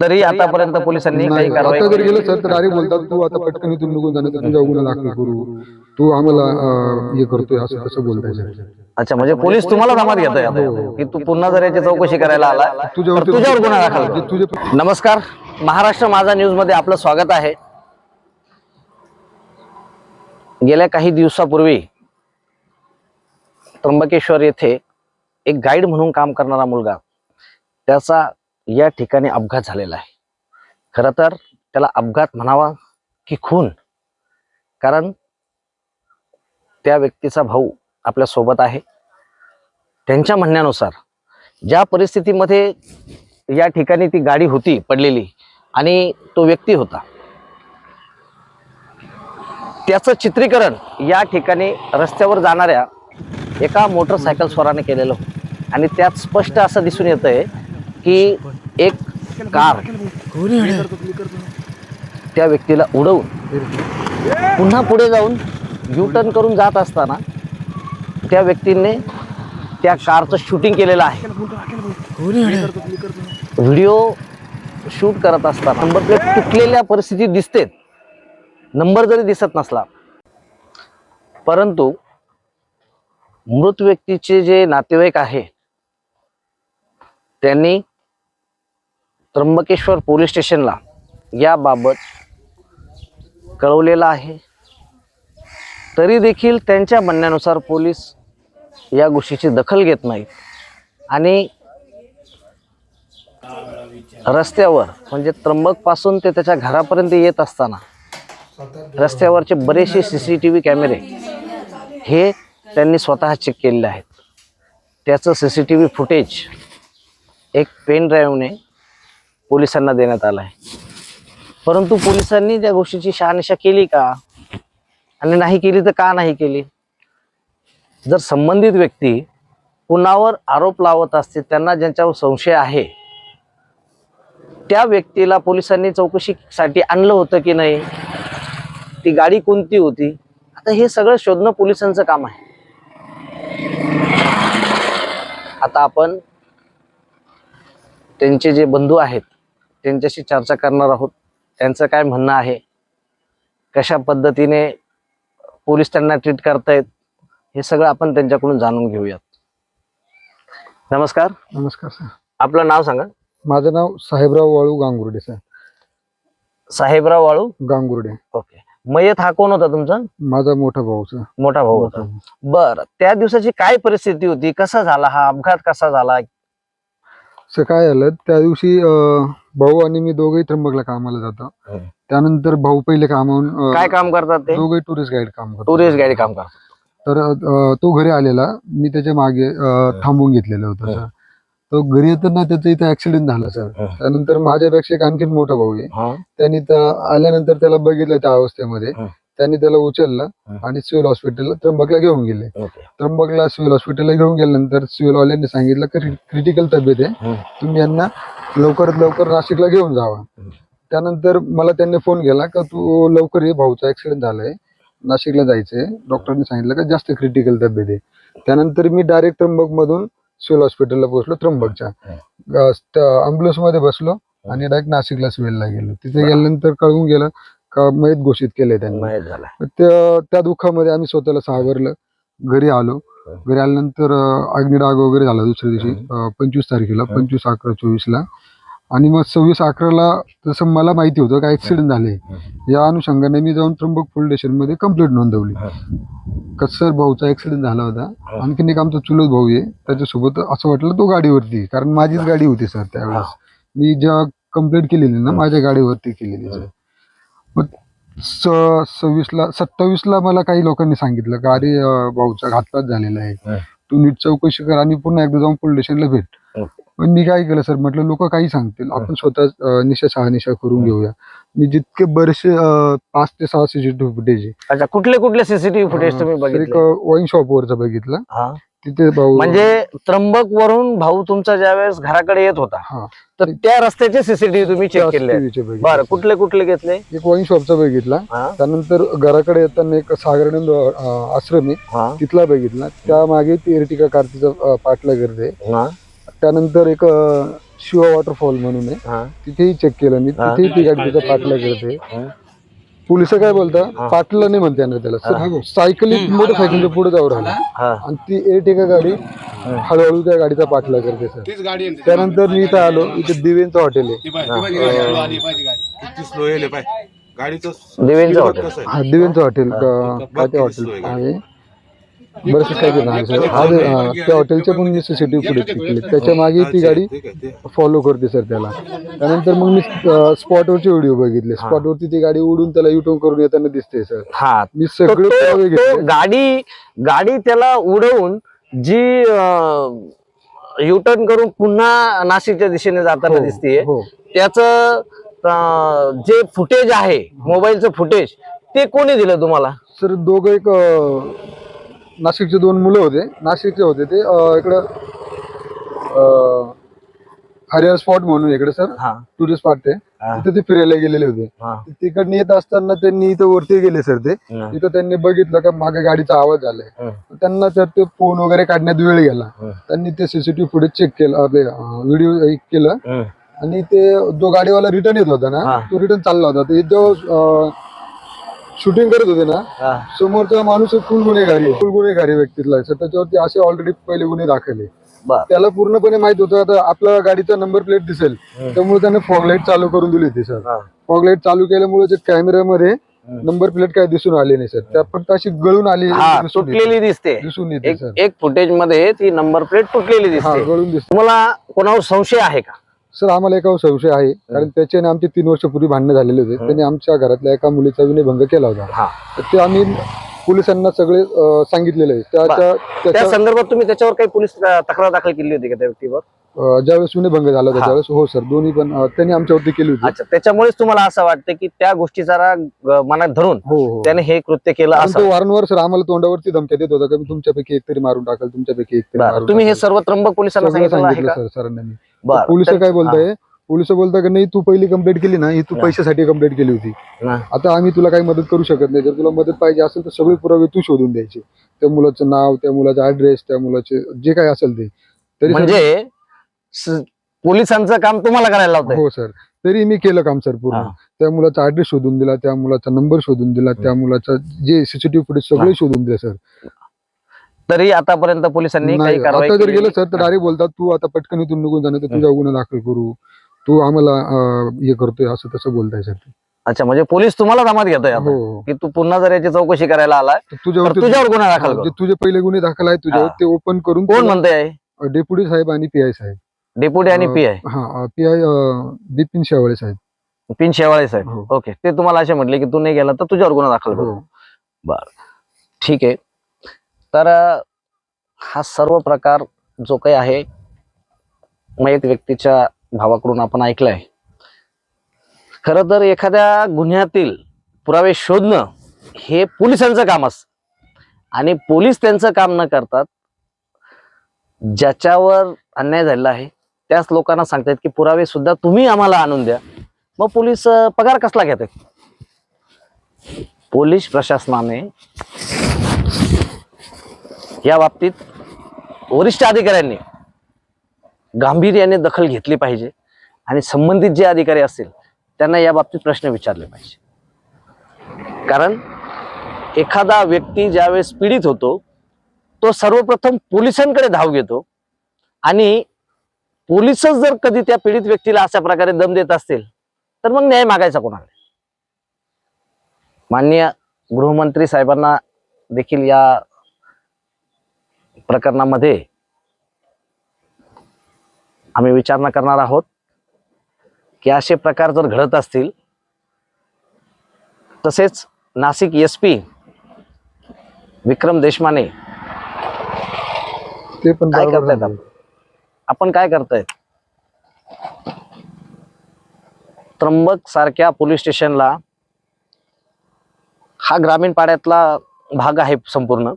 तरी आतापर्यंत पोलिसांनी काही कारवाई आता जर गेलं सर तर डायरेक्ट बोलतात तू आता पटकन इथून निघून जाणार तर तुझ्या गुन्हा दाखल करू. तू आम्हाला अं, हे करतोय असं तसं बोलताय सर अच्छा म्हणजे पोलीस तुम्हाला जमात घेतोय आता? की तू पुन्हा जर याची चौकशी करायला आला तर तुझ्यावर गुन्हा दाखल करू. तुझे नमस्कार महाराष्ट्र माझा न्यूजमध्ये आपलं स्वागत आहे. गेल्या काही दिवसापूर्वी त्र्यंबकेश्वर येथे एक गाईड म्हणून काम करणारा मुलगा त्याचा या ठिकाणी अपघात झालेला आहे. खरं तर त्याला अपघात म्हणावा की खून कारण त्या व्यक्तीचा भाऊ आपल्यासोबत आहे. त्यांच्या म्हणण्यानुसार ज्या परिस्थितीमध्ये या ठिकाणी ती गाडी होती पडलेली आणि तो व्यक्ती होता त्याचं चित्रीकरण या ठिकाणी रस्त्यावर जाणाऱ्या एका मोटरसायकल स्वाराने केलेलं आणि त्यात स्पष्ट असं दिसून येत आहे की एक कार त्या व्यक्तीला उडवून पुन्हा पुढे जाऊन यू टर्न करून जात असताना त्या व्यक्तीने त्या कारचं शूटिंग केलेलं आहे. व्हिडिओ शूट करत असताना नंबर प्लेट तुटलेल्या परिस्थितीत दिसते. नंबर जरी दिसत नसला परंतु मृत व्यक्तीचे जे नातेवाईक आहे त्यांनी त्र्यंबकेश्वर पोलीस स्टेशनला याबाबत कळवलेलं आहे. तरी देखील त्यांच्या म्हणण्यानुसार पोलीस या गोष्टीची दखल घेत नाहीत. आणि रस्त्यावर म्हणजे त्र्यंबकपासून ते त्याच्या घरापर्यंत येत असताना रस्त्यावरचे बरेचसे सी सी टी व्ही कॅमेरे हे त्यांनी स्वतः चेक केलेले आहेत. त्याचं C C T V footage एक पेन ड्राईव्हने पोलिसांना देण्यात आलं आहे. परंतु पोलिसांनी त्या गोष्टीची शहानिशा केली का? आणि नाही केली तर का नाही केली? जर संबंधित व्यक्ती कुणावर आरोप लावत असते त्यांना ज्यांच्यावर संशय आहे त्या व्यक्तीला पोलिसांनी चौकशीसाठी आणलं होतं की नाही? ती गाडी कोणती होती? आता हे सगळं शोधणं पोलिसांचं काम आहे. आता आपण त्यांचे जे बंधू आहेत त्यांच्याशी चर्चा करणार आहोत. त्यांचं काय म्हणणं आहे? कशा पद्धतीने पोलीस त्यांना ट्रीट करतायत? हे सगळं आपण त्यांच्याकडून जाणून घेऊयात. नमस्कार. नमस्कार सर. आपलं नाव सांगा. माझं नाव साहेबराव वाळू गांगुर्डे सर. साहेबराव वाळू? गांगुर्डे. ओके. मयत हा कोण होता तुमचा? माझा मोठा भाऊ मोठा भाऊ होता. बर त्या दिवसाची काय परिस्थिती होती? कसा झाला हा अपघात? कसा झाला? सर काय झालं त्या दिवशी अं, भाऊ आणि मी दोघेही त्र्यंबकला कामाला जातो. हम्म. त्यानंतर भाऊ पहिले कामावून अं, काय काम करतात ते? दोघेही टुरिस्ट गाईड काम करतो टुरिस्ट गाडी काम करतात. तर अं, तो घरी आलेला. मी त्याच्यामागे अं, थांबून घेतलेलं होतं सर. तो घरी येताना त्याचा इथं ऍक्सिडेंट झाला सर हं. त्यानंतर माझ्यापेक्षा एक आणखीन मोठा भाऊ आहे हा. त्यांनी त्या- आल्यानंतर त्याला बघितलं त्या अवस्थेमध्ये हं. त्यांनी त्याला उचललं हं. आणि सिव्हिल हॉस्पिटलला त्र्यंबकला घेऊन गेले ओके त्र्यंबकला सिव्हिल हॉस्पिटलला घेऊन गेल्यानंतर सिव्हिल वाल्यांनी सांगितलं की क्रिटिकल तब्येत आहे हं. तुम्ही यांना लवकरात लवकर नाशिकला घेऊन जावा. त्यानंतर मला त्यांनी फोन केला का तू लवकर ये भाऊचा ऍक्सिडेंट झालाय नाशिकला जायचंय डॉक्टरने सांगितलं का जास्त क्रिटिकल तब्येत आहे त्यानंतर मी डायरेक्ट त्र्यंबक मधून सिव्हिल हॉस्पिटलला पोहोचलो त्र्यंबकच्या. अँब्युलन्समध्ये बसलो आणि डायरेक्ट नाशिकला सिव्हिलला गेलो. तिथे गेल्यानंतर कळून गेलं का मयत घोषित केले त्यांनी. त्या दुःखामध्ये आम्ही स्वतःला सावरलं. घरी आलो. घरी आल्यानंतर अग्निडाग वगैरे झाला दुसऱ्या दिवशी पंचवीस तारखेला पंचवीस अकरा चोवीसला. आणि मग सव्वीस अकराला तसं मला माहिती होतं का ऍक्सिडेंट झाले. या अनुषंगाने मी जाऊन त्र्यंबक पोलीस स्टेशनमध्ये कंप्लेंट नोंदवली. कसर भाऊचा ऍक्सिडेंट झाला होता. आणखीन एक आमचा चुलत भाऊ आहे. त्याच्यासोबत असं वाटलं तो गाडीवरती. कारण माझीच गाडी होती सर त्यावेळेस. मी जेव्हा कंप्लेंट केलेली ना माझ्या गाडीवरती केलेली सर. मग स- सव्वीसला सत्तावीसला मला काही लोकांनी सांगितलं का अरे भाऊचा घातपात झालेला आहे. तू नीट चौकशी कर आणि पुन्हा एकदा जाऊन पोलीस स्टेशनला भेट. पण मी काय केलं सर? म्हटलं लोक काही सांगतील. आपण स्वतः निशा शहानिशा करून घेऊया. मी जितके बरेचसे पाच ते सहा सीसीटीव्ही फुटेज आहे. अच्छा कुठले कुठले सीसीटीव्ही फुटेज तुम्ही एक बघितले वाईन शॉपवरचं बघितलं. हा. तिथे भाऊ म्हणजे त्र्यंबक वरून भाऊ तुमचा ज्यावेळेस घराकडे येत होता हा. तर त्या रस्त्याचे सीसीटीव्ही तुम्ही चेक केले. आहेत. CCTV चे बघितले. बरं कुठले कुठले घेतले? एक वाईन शॉपचा बघितला. हा. त्यानंतर घराकडे येताना एक सागरानंद अं, आश्रम आहे. हा. तिथला बघितला. त्या मागे ती एर्टिका कारतीचा पाटला करते हा. त्यानंतर एक अं, शिवा वॉटरफॉल म्हणून आहे. हा. तिथेही चेक केलं मी. तिथेही ती गाडी तिचा पाटला करते. पोलीस काय बोलता? पाटला नाही म्हणते येणार त्याला. सायकलिंग मोटरसायकलच्या पुढे जाऊ राहिला. हा. आणि ती एर्टिका गाडी हळूहळू त्या गाडीचा पाठला करते सर. त्यानंतर मी इथं आलो. इथे दिवेंचं हॉटेल आहे. किती स्लो येले पाय. गाडीचं देवेंद्र हॉटेल. हा दिवेंचं हॉटेल काय ते हॉटेल आहे. बरेचसे काही सर हा अं, त्या हॉटेलच्या पण मी सीसीटीव्ही पुढे चेक केले त्याच्यामागे ती गाडी फॉलो करते सर त्याला. त्यानंतर मग मी स्पॉटवरचे व्हिडिओ बघितले. स्पॉटवरती ती गाडी उडून त्याला युटर्न करून येताना दिसते सर हा. मी तो- सगळे तो- पुरावे तो घेतले. गाडी गाडी त्याला उडवून जी युटर्न करून पुन्हा नाशिकच्या दिशेने जाताना हो, दिसतीये हो. त्याच जे फुटेज आहे मोबाईलचं फुटेज ते कोणी दिलं तुम्हाला? सर दोघं एक अं, नाशिकचे दोन मुलं होते नाशिकचे होते ते अं, इकडं अं, हरिहर स्पॉट म्हणून इकडे सर हा टुरिस्ट स्पॉट ते हा. तिथे ते फिरायला गेलेले होते हा तिकडनं येत असताना त्यांनी इथं वरती गेले सर ते. तिथं त्यांनी बघितलं का मागे गाडीचा आवाज आलाय. त्यांना तर ते फोन वगैरे काढण्यात वेळ गेला. त्यांनी ते सीसीटीव्ही फुटेज चेक केलं व्हिडिओ केलं. आणि ते जो गाडीवाला रिटर्न येत होता ना हा. तो रिटर्न चालला होता ते जो शूटिंग करत होते ना हा. समोरचा माणूस फुल गुन्हेगारी आहे. फुल गुन्हेगारी व्यक्तीतला. आहे सर त्याच्यावरती असे ऑलरेडी पहिले गुन्हे दाखल बर. त्याला पूर्णपणे माहीत होतं आता आपला गाडीचा नंबर प्लेट दिसेल. त्यामुळे त्याने फॉगलाईट चालू करून दिली होती सर. हा. फॉगलाईट चालू केल्यामुळे जे कॅमेऱ्यामध्ये नंबर प्लेट काय दिसून आली नाही सर. त्या फक्त अशी गळून आली हा दिसून येते. तुटलेली दिसते. दिसून येते एक सर. एक फुटेजमध्ये ती नंबर प्लेट तुटलेली हा दिसते. गळून दिसते. तुम्हाला कोणावर संशय आहे का? सर आम्हाला एका संशय आहे. कारण त्याच्याने आमचे तीन वर्षापूर्वी भांडणं झालेले होते. त्यांनी आमच्या घरातल्या एका मुलीचा विनयभंग केला होता. तर ते आम्ही पोलिसांना सगळे सांगितलेले आहे त्याच्या त्या संदर्भात तुम्ही त्याच्यावर काही पोलीस तक्रार दाखल केली होती का त्या व्यक्तीवर? ज्यावेळेस विनयभंग झाला होता. त्यावेळेस हो सर. दोन्ही पण त्यांनी आमच्यावरती केली होती. अच्छा. त्याच्यामुळेच तुम्हाला असं वाटतं की त्या गोष्टीचा राग अ, मनात धरून हो हो. त्याने हे कृत्य केलं असं? वारंवार सर आम्हाला तोंडावरती धमक्या देत होता. की मी तुमच्यापैकी एक तरी मारून टाकाल तुमच्यापैकी एक तरी बरं. मारून तुम्ही हे टाकाल. सर्व त्र्यंबक पोलिसांना सगळं सांगितलं आहे सांगितलं का? सर सरांना. बरं. पोलीस काय बोलताय? पोलीस बोलता की नाही तू पहिली कंप्लेंट केली ना ही तू. पैशासाठी कंप्लेंट केली होती. आता आम्ही तुला काही मदत करू शकत नाही. जर तुला मदत पाहिजे असेल तर सगळे पुरावे तू शोधून द्यायचे. त्या मुलाचं नाव त्या मुलाचा ऍड्रेस त्या मुलाचे जे काही असेल ते. तरी म्हणजे स- पोलिसांचं काम तुम्हाला करायला लावतंय. हो सर. तरी मी केलं काम सर पूर्ण. हा. त्या मुलाचा ऍड्रेस शोधून दिला त्या मुलाचा नंबर शोधून दिला त्या मुलाचा जे सीसीटीव्ही फुटेज सगळे शोधून दिले सर. तरी आतापर्यंत पोलिसांनी काही नाही कारवाई आता जर केलेली गेलं सर तर डायरेक्ट बोलतात तू आता पटकन इथून निघून जाणार तर तुझ्या गुन्हा दाखल करू. तू आम्हाला अं, हे करतोय असं तसं बोलताय सर ते. अच्छा म्हणजे पोलीस तुम्हाला जमात घेतोय हो आता? हो. की तू पुन्हा जर याची चौकशी करायला आलाय तर तर तुझ्यावरती तुझ्यावर गुन्हा दाखल हा, करू. जे तुझे पहिले गुन्हे दाखल आहेत तुझ्यावर हा. ते ओपन करून कोण म्हणतंय डेप्युटी साहेब आणि पी आय साहेब. डेप्युटी आणि अं, पी आय? हा पी आय बिपिन शेवाळे साहेब. पिन शेवाळे साहेब. हो. ओके ते तुम्हाला असे म्हटले की तू नाही गेला तर तुझ्यावर गुन्हा दाखल करू. हो. बर. ठीक आहे. तर हा सर्व प्रकार जो काही आहे मयत व्यक्तीच्या भावाकडून आपण ऐकलाय. खरं तर एखाद्या गुन्ह्यातील पुरावे शोधणं हे पोलिसांचं काम असतं. आणि पोलीस त्यांचं काम न करतात ज्याच्यावर अन्याय झालेला आहे त्याच लोकांना सांगतात की पुरावे सुद्धा तुम्ही आम्हाला आणून द्या. मग पोलीस पगार कसला घेतात? पोलीस प्रशासनाने या बाबतीत वरिष्ठ अधिकाऱ्यांनी गांभीर्याने दखल घेतली पाहिजे आणि संबंधित जे अधिकारी असतील त्यांना या बाबतीत प्रश्न विचारले पाहिजे. कारण एखादा व्यक्ती ज्यावेळेस पीडित होतो तो सर्वप्रथम पोलिसांकडे धाव घेतो आणि पोलिसच जर कधी त्या पीडित व्यक्तीला अशा प्रकारे दम देत असतील तर मग न्याय मागायचा कोणाला? माननीय गृहमंत्री साहेबांना देखील या प्रकरणामध्ये आम्ही विचारणा करणार आहोत की असे प्रकार जर घडत असतील तसेच नाशिक एस पी विक्रम देशमाने ते पण काय करतायत आपण काय करतायत? त्र्यंबक सारख्या पोलीस स्टेशनला हा ग्रामीण पाड्यातला भाग आहे संपूर्ण.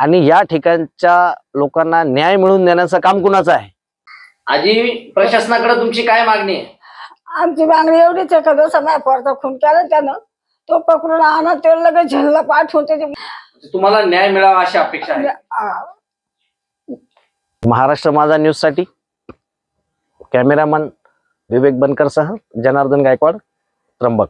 आणि या ठिकाणच्या लोकांना न्याय मिळवून देण्याचं काम कुणाचं आहे? आजी प्रशासनाकडे तुमची काय मागणी आहे? आमची मागणी एवढीच आहे का जसं पोरचा खून केला त्यानं तो पकडून आणा ते लगेच झेलला पाठवून त्याची तुम्हाला न्याय मिळावा अशी अपेक्षा आहे. आ, महाराष्ट्र माझा न्यूजसाठी कॅमेरामन विवेक बनकरसह जनार्दन गायकवाड त्र्यंबक.